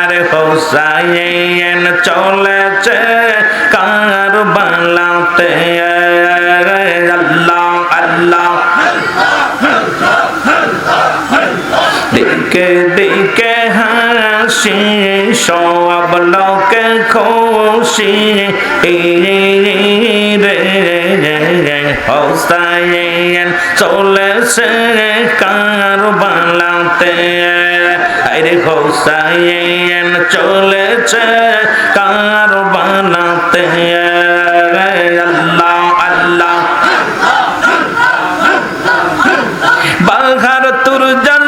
আর হোসাইন চলেছে কার বালাতে আল্লাহ আল্লাহ। দিকে হাসি সব লোকে খুশি। হোসাইয়ে চলেছে কারবালাতে আরে হোসাইয়ে চলেছে কারবালাতে আল্লাহ আল্লাহ। বাঘার তুর জান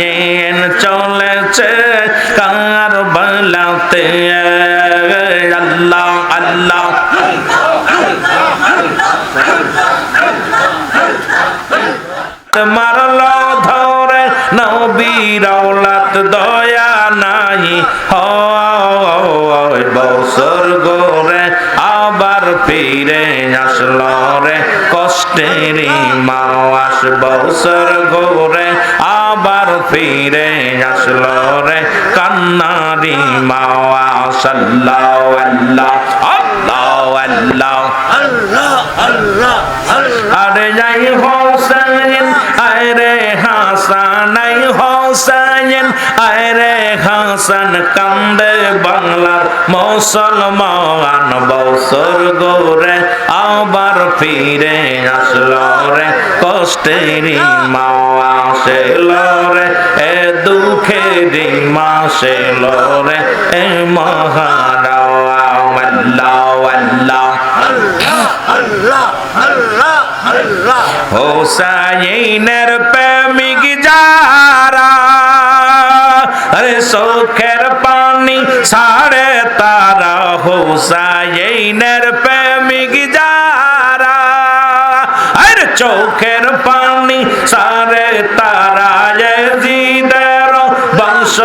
হুসাইন চলেছে কার বলাতে আল্লাহ আল্লাহ মারল ধরে নবীর দয়া নাই হয় বসর ফিরে আসল রে, কষ্টের মাস বছর গোরে আবার ফিরে আসল রে, কান্নারি সাল্লাহ আল্লাহ আল্লাহ আল্লাহ আল্লাহ আরে যাই হোসেন হোসেন আরে হাসান কান্দে বাংলার মুসলমান বছর গোরে আবার ফিরে আসলো রে কষ্টের মাওয়া সেল রে এ দুঃখের মাসে রে এ আল্লাহ হোসাইনের প্রেমিক যারা চোখের পানি সাড়ে তারা হোসাইনের প্রেমিক যারা। আর চোখের পানি সাড়ে তারা জিদের বংশ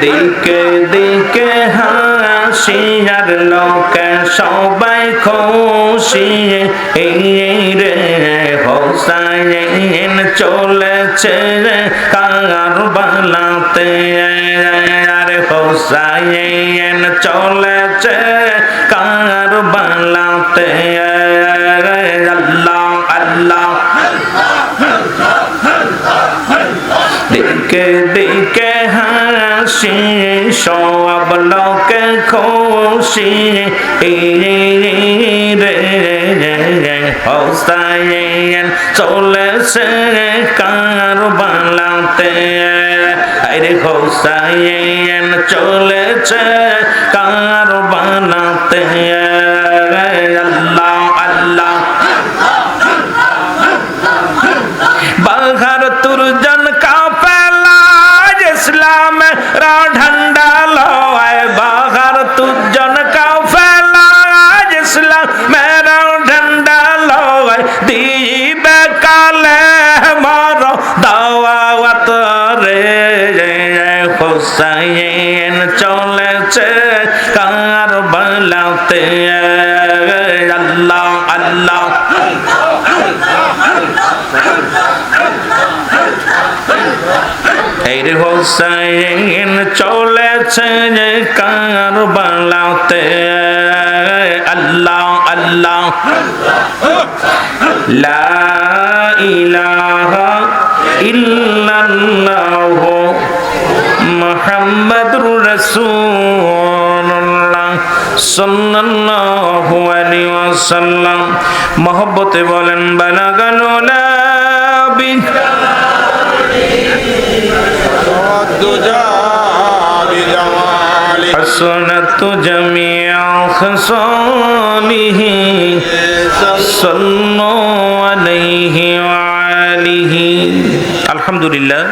দিকে দিকে হাসি আর লোকে সবাই খুশি। এই রে হোসাইন চলেছে কার বালাতে আর হোসাইন চলেছে কার বালাতে আল্লাহ আল্লাহ। দিকে দিকে হাসি, সব লোকে খুশি। রে হোসাইন চলেছে কার বালাতে আরে হোসাইন চলেছে কার বালাতে হুসাইন চলেছে কার বলাতে আল্লাহ। আল্লাহ এর হোসাইন চলেছে যে কার বালাতে আল্লাহ আল্লাহ। লা ইলাহা ইল্লাল্লাহ। মুহাম্মাদুর রাসূলুল্লাহ সাল্লাল্লাহু আলাইহি ওয়াসাল্লাম মহব্বতে বলেন বালাগাল বি والدجى بجماله حسنت جميع خصاله صلوا عليه وعليه الحمد لله